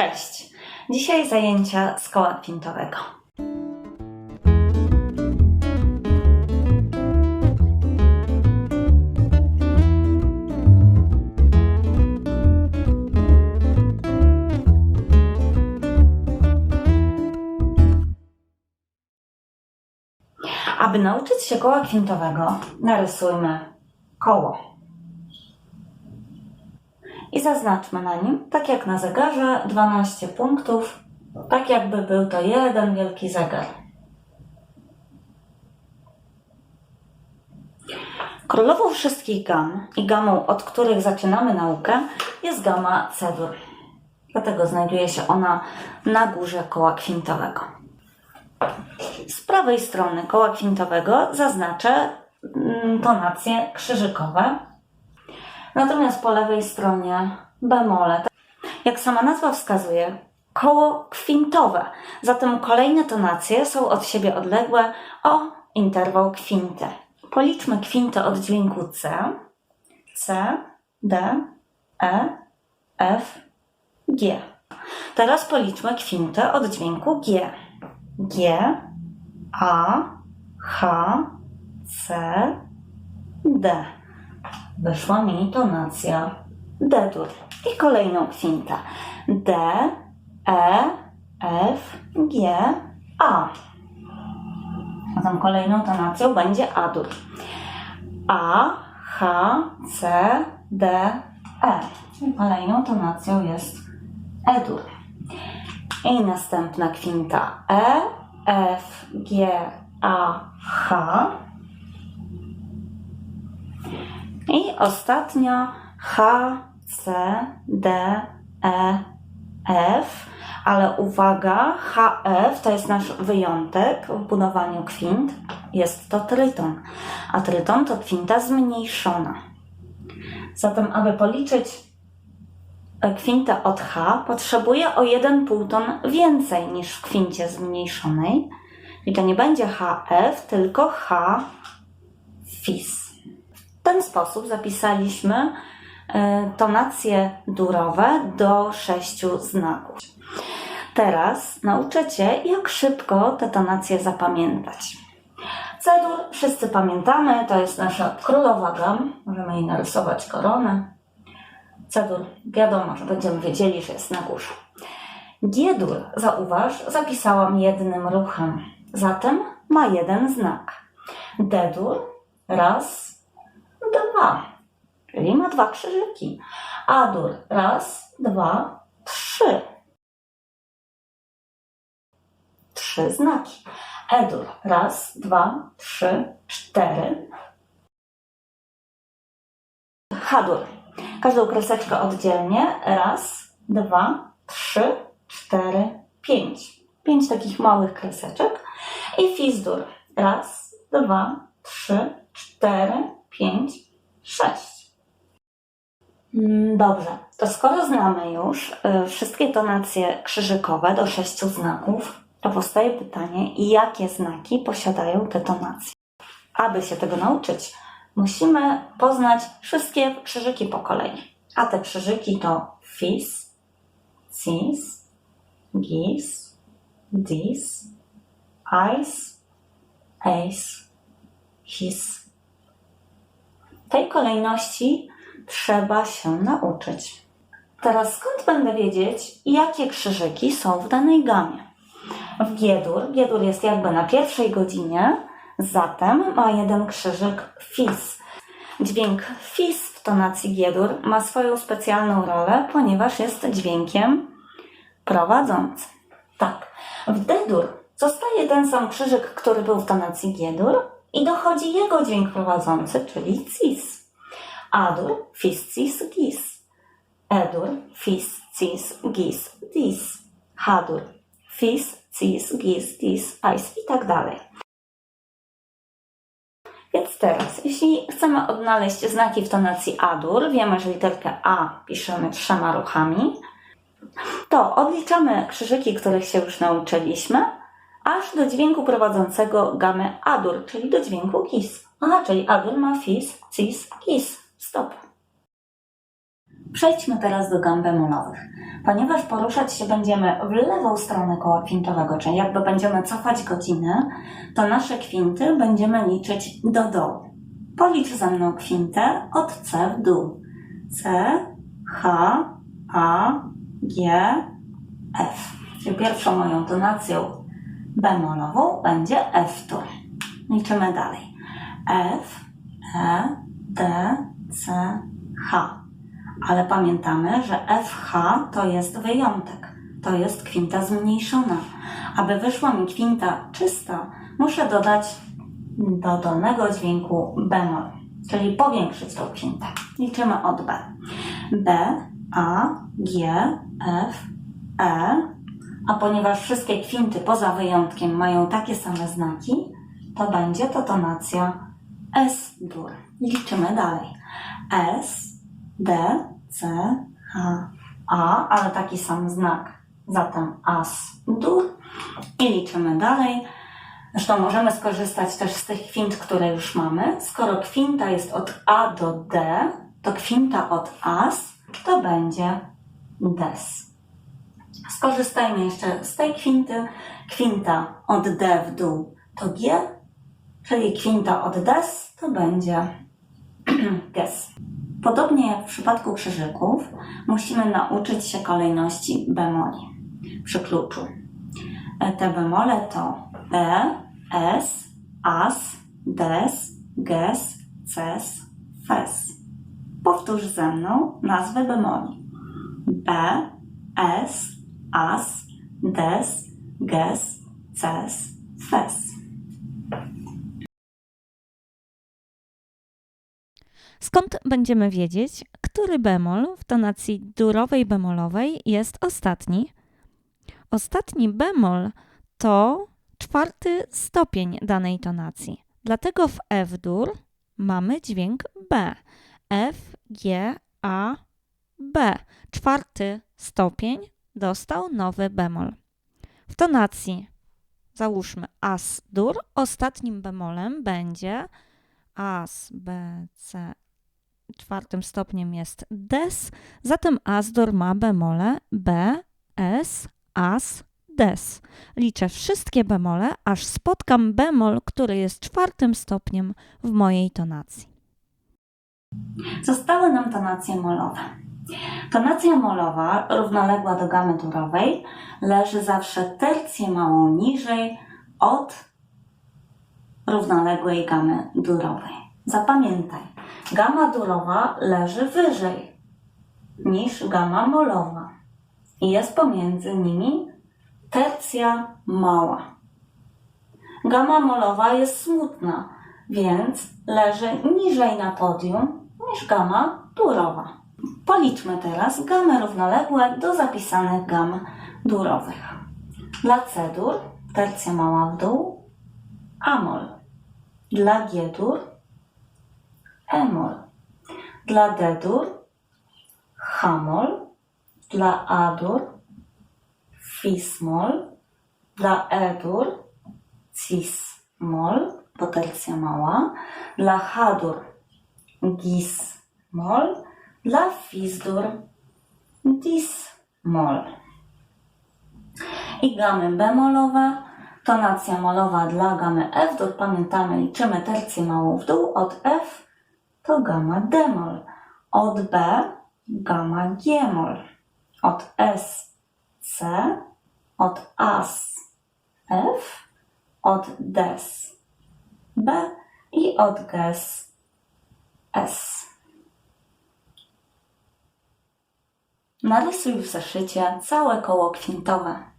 Cześć! Dzisiaj zajęcia z koła kwintowego. Aby nauczyć się koła kwintowego, narysujmy koło. I zaznaczmy na nim, tak jak na zegarze, 12 punktów, tak jakby był to jeden wielki zegar. Królową wszystkich gam i gamą, od których zaczynamy naukę, jest gama C-dur. Dlatego znajduje się ona na górze koła kwintowego. Z prawej strony koła kwintowego zaznaczę mm, tonacje krzyżykowe, natomiast po lewej stronie bemole. Jak sama nazwa wskazuje, koło kwintowe, zatem kolejne tonacje są od siebie odległe o interwał kwinty. Policzmy kwintę od dźwięku C, C, D, E, F, G. Teraz policzmy kwintę od dźwięku G. G, A, H, C, D. Wyszła mi tonacja D-dur. I kolejną kwintę. D, E, F, G, A. Zatem kolejną tonacją będzie A-dur. A, H, C, D, E. Czyli kolejną tonacją jest E-dur. I następna kwinta E, F, G, A, H. I ostatnia H, C, D, E, F. Ale uwaga, HF to jest nasz wyjątek w budowaniu kwint. Jest to tryton, a tryton to kwinta zmniejszona. Zatem, aby policzyć kwintę od H potrzebuje o jeden półton więcej niż w kwincie zmniejszonej. I to nie będzie HF, tylko H fis. Ten sposób zapisaliśmy e, tonacje durowe do sześciu znaków. Teraz nauczę Cię, jak szybko te tonacje zapamiętać. Cedur wszyscy pamiętamy, to jest nasza królowa gam. Możemy jej narysować koronę. Cedur, wiadomo, że będziemy wiedzieli, że jest na górze. G-dur, zauważ, zapisałam jednym ruchem, zatem ma jeden znak. D-dur, raz, dwa, czyli ma dwa krzyżyki. A-dur, raz, dwa, trzy. Trzy znaki. E-dur, raz, dwa, trzy, cztery. H-dur, Każdą kreseczkę oddzielnie. Raz, dwa, trzy, cztery, pięć. Pięć takich małych kreseczek. I fizdur. Raz, dwa, trzy, cztery, pięć, sześć. Mm, Dobrze, to skoro znamy już y, wszystkie tonacje krzyżykowe do sześciu znaków, to powstaje pytanie, jakie znaki posiadają te tonacje. Aby się tego nauczyć, musimy poznać wszystkie krzyżyki po kolei. A te krzyżyki to fis, cis, gis, dis, ice, ace, his. Tej kolejności trzeba się nauczyć. Teraz skąd będę wiedzieć, jakie krzyżyki są w danej gamie? W G-dur, G-dur jest jakby na pierwszej godzinie, Zatem ma jeden krzyżyk fis. Dźwięk fis w tonacji G-dur ma swoją specjalną rolę, ponieważ jest dźwiękiem prowadzącym. Tak, w D-dur zostaje ten sam krzyżyk, który był w tonacji G-dur i dochodzi jego dźwięk prowadzący, czyli cis. A-dur, fis, cis, gis. E-dur, fis, cis, gis, dis. H-dur, fis, cis, gis, dis, ice i tak dalej. Więc teraz, jeśli chcemy odnaleźć znaki w tonacji A-dur, wiemy, że literkę A piszemy trzema ruchami, to odliczamy krzyżyki, których się już nauczyliśmy, aż do dźwięku prowadzącego gamę A-dur, czyli do dźwięku gis. Aha, czyli A-dur ma fis, cis, gis. Stop. Przejdźmy teraz do gam bemolowych. Ponieważ poruszać się będziemy w lewą stronę koła kwintowego, czyli jakby będziemy cofać godzinę, to nasze kwinty będziemy liczyć do dołu. Policz ze mną kwintę od C w dół. C, H, A, G, F. Czyli pierwszą moją tonacją bemolową będzie F tur. Liczymy dalej. F, E, D, C, H. Ale pamiętamy, że FH to jest wyjątek. To jest kwinta zmniejszona. Aby wyszła mi kwinta czysta, muszę dodać do dolnego dźwięku bemol, czyli powiększyć tą kwintę. Liczymy od B. B, A, G, F, E, a ponieważ wszystkie kwinty poza wyjątkiem mają takie same znaki, to będzie to tonacja S-dur. Liczymy dalej. S, D, C, H, A, ale taki sam znak. Zatem As-dur. I liczymy dalej. Zresztą możemy skorzystać też z tych kwint, które już mamy. Skoro kwinta jest od A do D, to kwinta od As to będzie Des. Skorzystajmy jeszcze z tej kwinty. Kwinta od D w dół to G, czyli kwinta od Des to będzie Ges. Podobnie jak w przypadku krzyżyków, musimy nauczyć się kolejności bemoli przy kluczu. Te bemole to B, S, As, Des, Ges, Ces, Fes. Powtórz ze mną nazwę bemoli. B, S, As, Des, Ges, Ces, Fes. Skąd będziemy wiedzieć, który bemol w tonacji durowej bemolowej jest ostatni? Ostatni bemol to czwarty stopień danej tonacji. Dlatego w F-dur mamy dźwięk B. F, G, A, B. Czwarty stopień dostał nowy bemol. W tonacji załóżmy As-dur, ostatnim bemolem będzie As, B, C, czwartym stopniem jest Des, zatem As-dur ma bemole B, S, As, Des. Liczę wszystkie bemole, aż spotkam bemol, który jest czwartym stopniem w mojej tonacji. Zostały nam tonacje molowe. Tonacja molowa, równoległa do gamy durowej, leży zawsze tercję małą niżej od równoległej gamy durowej. Zapamiętaj, gama durowa leży wyżej niż gama molowa i jest pomiędzy nimi tercja mała. Gama molowa jest smutna, więc leży niżej na podium niż gama durowa. Policzmy teraz gamy równoległe do zapisanych gam durowych. Dla C-dur tercja mała w dół, amol. Dla G-dur emol. Dla D-dur hamol. Dla A-dur fismol. Dla E-dur cis-mol, bo tercja mała. Dla H-dur gis-mol. Dla fis-dur dis-mol. I gamy bemolowe, tonacja molowa dla gamy F-dur. Pamiętamy, liczymy tercję małą w dół. Od F to gama d-mol. Od B gama g-mol. Od S C, od As F, od Des B i od Ges S. Narysuj w zeszycie całe koło kwintowe.